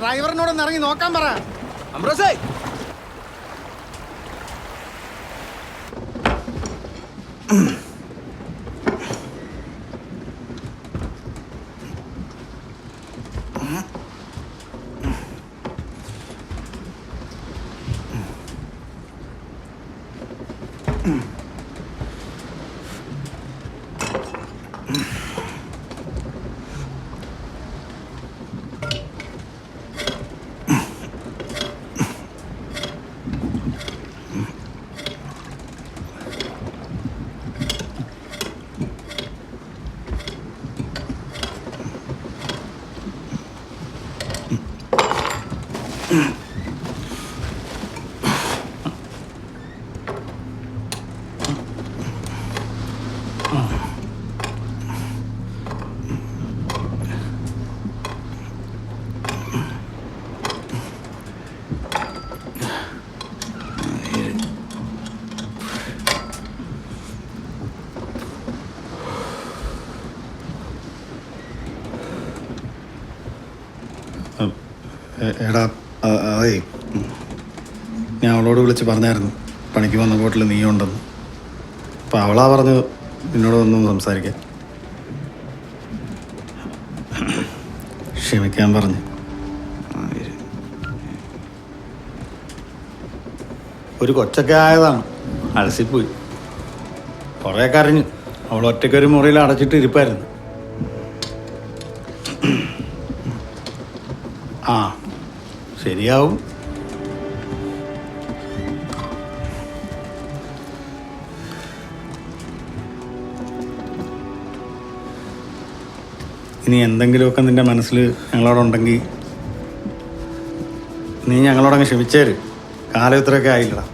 ഡ്രൈവറിനോടൊന്ന് ഇറങ്ങി നോക്കാൻ പറ. അമ്രോസേ. എ- എടാ അതേ ഞാൻ അവളോട് വിളിച്ച് പറഞ്ഞായിരുന്നു. പണിക്ക് വന്ന ബോട്ടിൽ നീ ഉണ്ടെന്ന്. അപ്പം അവളാ പറഞ്ഞു നിന്നോട് ഒന്നും സംസാരിക്കാൻ. ക്ഷമിക്കാൻ പറഞ്ഞു. ഒരു കൊച്ചൊക്കെ ആയതാണ്. അലസിപ്പോയി. കുറേ കരഞ്ഞു. അവൾ ഒറ്റയ്ക്കൊരു മുറിയിൽ അടച്ചിട്ട് ഇരിപ്പായിരുന്നു. ആ ശരിയാവും. ഇനി എന്തെങ്കിലുമൊക്കെ നിന്റെ മനസ്സിൽ ഞങ്ങളോടുണ്ടെങ്കിൽ നീ ഞങ്ങളോടങ്ങ് ക്ഷമിച്ചേര്. കാലം ഇത്രയൊക്കെ ആയില്ലടാ.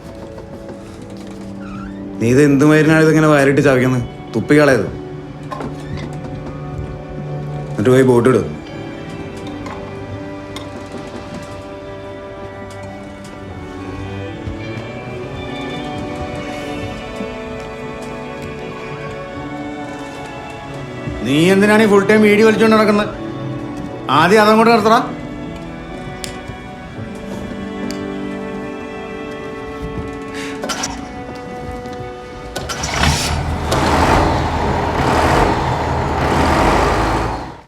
നീ ഇത് എന്ത് മരുന്നാണ് ഇതിങ്ങനെ വയറിട്ട് ചവയ്ക്കുന്നത് തുപ്പിക്കളയത് എന്നിട്ട് പോയി ബോട്ട് നീ എന്തിനാണ് ഈ ഫുൾ ടൈം വീഡിയോ വലിച്ചുകൊണ്ട് നടക്കുന്നത് ആദ്യം അതങ്ങോട്ട് നിർത്തടാ.